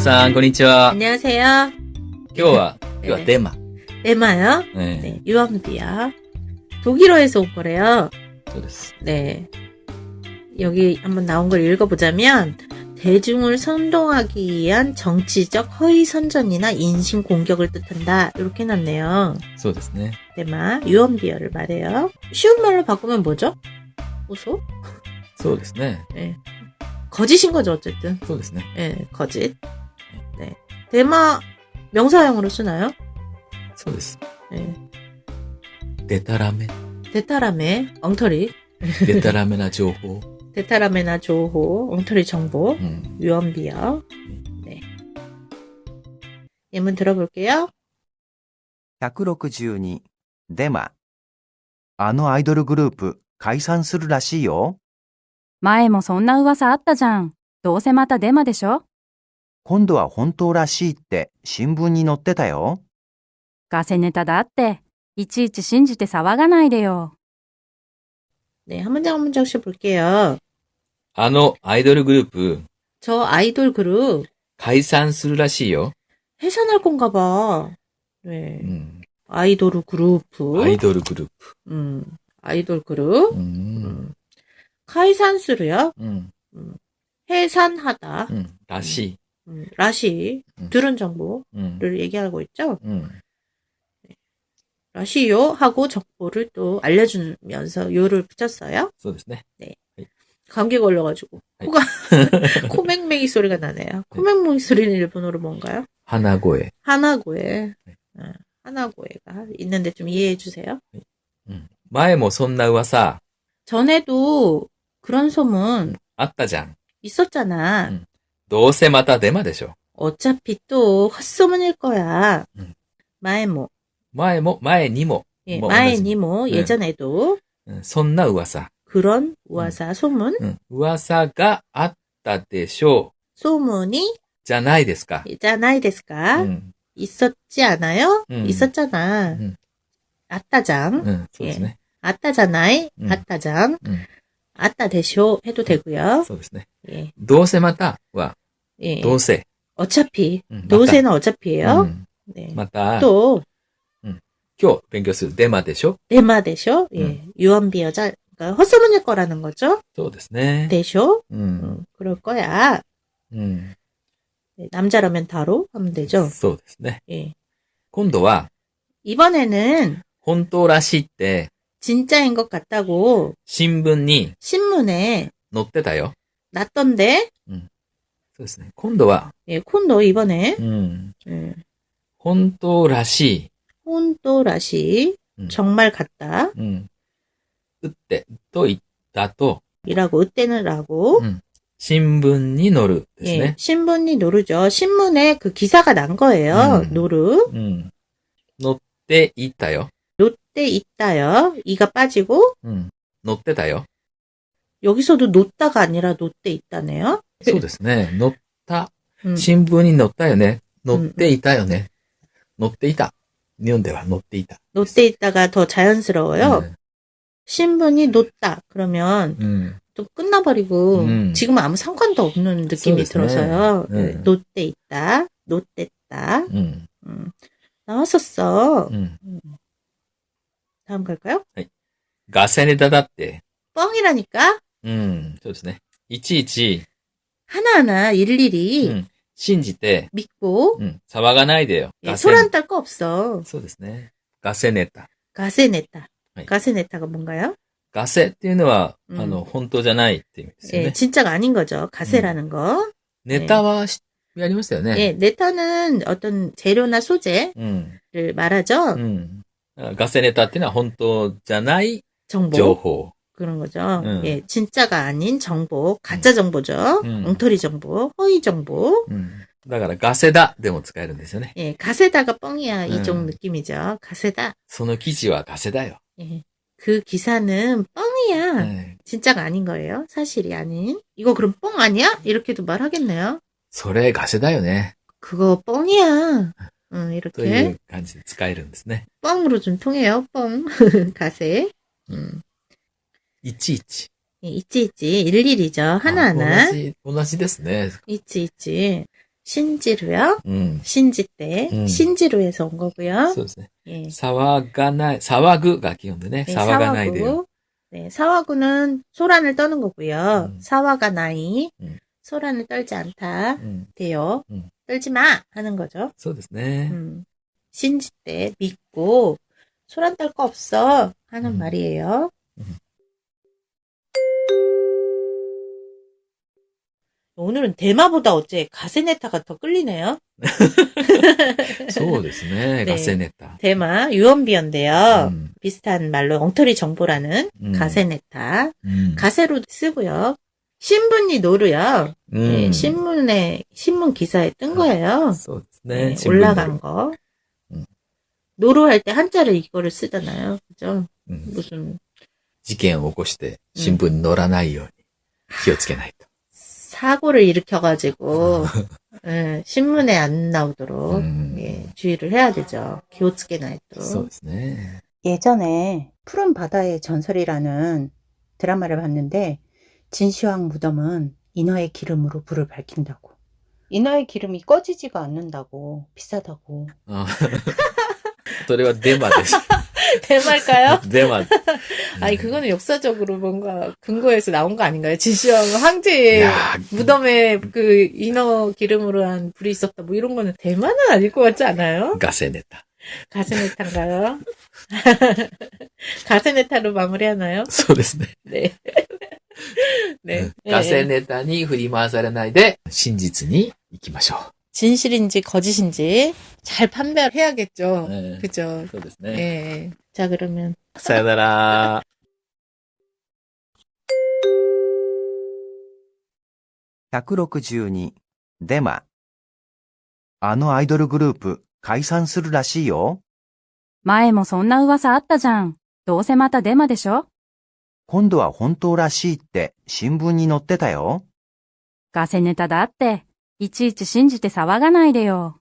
さん、こんにちは。 안녕하세요. 今日は、今日はデマ。 에마요. ね 네, 유언비야. 독일어에서 온 거래요. そうです。 네. 여기 한번 나온 걸 읽어보자면, 대중을 선동하기 위한 정치적 허위 선전이나 인신 공격을 뜻한다. 이렇게 해놨네요. そうですね。 데마, 유언비어를 말해요. 쉬운 말로 바꾸면 뭐죠? 호소? そうですね。 네. 거짓인 거죠, 어쨌든. そうですね。 네, 거짓. 네. 데마, 명사형으로 쓰나요? そうです。 네. デタラメ。 데타라메, 엉터리. デタラメな情報。 데타라메나 조호, 엉터리 정보, うん。 유언비어. 네. 예문 들어볼게요. 162デマあのアイドルグループ解散するらしいよ。前もそんな噂あったじゃん。どうせまたデマでしょ 今度は本当らしいって新聞に載ってたよ。ガセネタだって、いちいち信じて騒がないでよ。 네, 한 문장 한 문장씩 볼게요. あのアイドルグループ、 저 아이돌 그룹 解散するらしいよ。 해산할 건가 봐. 네. うん。 아이돌 그룹. アイドルグループ。 음, 아이돌 그룹. うん。 음. 카이산스루요? うん。 해산하다. うん。らしい。 음, 라시 음. 들은 정보를 음. 얘기하고 있죠. 음. 네. 라시요 하고 정보를 또 알려주면서 요를 붙였어요. 네. 네. 네. 감기 걸려가지고 네. 코가 코맹맹이 소리가 나네요. 코맹맹이 소리는 일본어로 뭔가요? 하나고에. 하나고에. 네. 아, 하나고에가 있는데 좀 이해해 주세요. 음. 마에모 손나 우와사. 전에도 그런 소문. 아까장. 있었잖아. 음. どうせまたデマでしょ。 어차피 또 헛소문일 거야. 음. 마에모, 前も、前にも、 예, 뭐 마에니모 네. 예전에도 うんそんな噂。 그런 우아사 소문, うん。噂があったでしょう。 소문이 じゃないですか。 있잖아이 데스까 うん。 있었지 않아요? 음. 있었잖아. うん。 아따장, うん。そうですね。 아따잖아이, 음. 아따장, うん。 아따 대쇼 해도 되고요. そうですね。 예, どうせまたは、 예. どうせ。 어차피 うん 노세는 ま 어차피예요. たうん。 네. また、 또 今日勉強するデマでしょ 데마 대쇼, 예, 음. 유언비어자, 그러니까 헛소문일 거라는 거죠. そうですね。 대쇼, う 음, ん。 그럴 거야. うん。 네, 남자라면 다로 하면 되죠. そうですね。 예. 今度は、 이번에는 本当らしいって、 진짜인 것 같다고 新聞に 신문에 載ってたよ。 났던데, そうですね。今度は、 예, 콘도 이번에, うん。 예, 本当らしい。 혼도라시, 음. 정말 같다. うん。打って、と言ったと、 이라고 으때는라고 うん。新聞に載るです 예, ね。 신문이 노르죠. 신문에 그 기사가 난 거예요. 음. 노르. うん。載っていたよ。 롯데 있다요. 이가 빠지고 うん。載ってたよ。 여기서도 놓다가 아니라 롯데 있다네요. そうですね。載った。 음. 新聞に載ったよね。載っていたよね。載っていた。日本では載っていた。 롯데 있다가 더 자연스러워요. 신문이 놓다. 그러면 うん。うん。 또 끝나버리고 음. 지금은 아무 상관도 없는 느낌이そうですね. 들어서요. 네. 네, 롯데 있다. 롯데다. うん。 음. 나왔었어. うん。 다음 갈까요? ガセネタだって。 뻥이라니까 うん。そうですね。いちいち、 하나하나 う 일일이 ん。信じて、 믿고 うん。騒がないでよ。 예, ガセ 소란 딸 거 없어. そうですね。ガセネタ。 가세네타. 네. 가세네타가 뭔가요? ガセっていうのは、うんあの、本当じゃないって意味ですよ 예, ね。 진짜가 아닌 거죠. 가세라는 거. ネタはし、やりましたよね。 예, 네타는 어떤 재료나 소재를 うん。 말하죠. うん。だからガセネタっていうのは本当じゃない 정보. 情報。 그런 거죠. 음. 예, 진짜가 아닌 정보, 가짜 정보죠. 음. 엉터리 정보, 허위 정보. うん。だからガセだでも使えるんですよね。 예, 가세다가 뻥이야. 음. 이쪽 느낌이죠. 가세다. その記事はガセだよ。 예. 그 기사는 뻥이야. はい。 진짜가 아닌 거예요. 사실이 아닌. 이거 그럼 뻥 아니야? 이렇게도 말하겠네요. それガセだよね。 그거 뻥이야. 응, とい 이렇게 う感じで使えるんですね。 뻥으로 좀 통해요. 뻥. 가세. 음. いちいち。 예, 있지 있지. 일일이죠. あ 하나하나. 同じ、同じですね。 있지 있지. 신지루요. うん。 신지 때 음. 신지루에서 온 거고요. そうですね。 예. 騒がない、騒ぐが基本でね。 네, 騒がないでよ。 사와구. 네, 사와구는 소란을 떠는 거고요. 음. 사와가 나이. 음. 소란을 떨지 않다. うん。 돼요. 음. 떨지 마! 하는 거죠. そうですね。 음. 신지 때 믿고 소란 떨 거 없어 하는 음. 말이에요. 오늘은 대마보다 어째 가세네타가 더 끌리네요. そうですね。 네 ガセネタ。 대마 유언비어인데요. うん。 비슷한 말로 엉터리 정보라는 うん 가세네타. うん。 가세로 쓰고요. 신분이 노르요. う 네, ん。 신문에 신문 기사에 뜬 거예요. そうですね 네, 。 올라간 거. 음. 노루할 때 한자를 이거를 쓰잖아요. 그죠? うん。 무슨 事件を起こして、新聞に載らないように気をつけないと。 사고를 일으켜가지고 예, 신문에 안 나오도록 음. 예, 주의를 해야 되죠. 기호츠게나이 そう 또. ですね。 예전에 푸른 바다의 전설이라는 드라마를 봤는데 진시황 무덤은 인어의 기름으로 불을 밝힌다고. 인어의 기름이 꺼지지가 않는다고. 비싸다고. あそれはデマです。 대말까요? デマ。 아니 그거는 역사적으로 뭔가 근거에서 나온 거 아닌가요? 진시황 황제의 야, 무덤에 그 인어 기름으로 한 불이 있었다 뭐 이런 거는 대만은 아닐 것 같지 않아요? ガセネタ。 가세네타인가요? 가세네타로 마무리하나요? そうですね。 네. 네. ガセ 예, 예. ネタに振り回されないで、真実に行きましょ 진실인지 거짓인지 잘 판별해야겠죠. う。ね 그죠? そうです 예. ね。 자 그러면 さよなら。 162デマあのアイドルグループ解散するらしいよ。前もそんな噂あったじゃん。どうせまたデマでしょ今度は本当らしいって新聞に載ってたよ。ガセネタだって、 いちいち信じて騒がないでよ。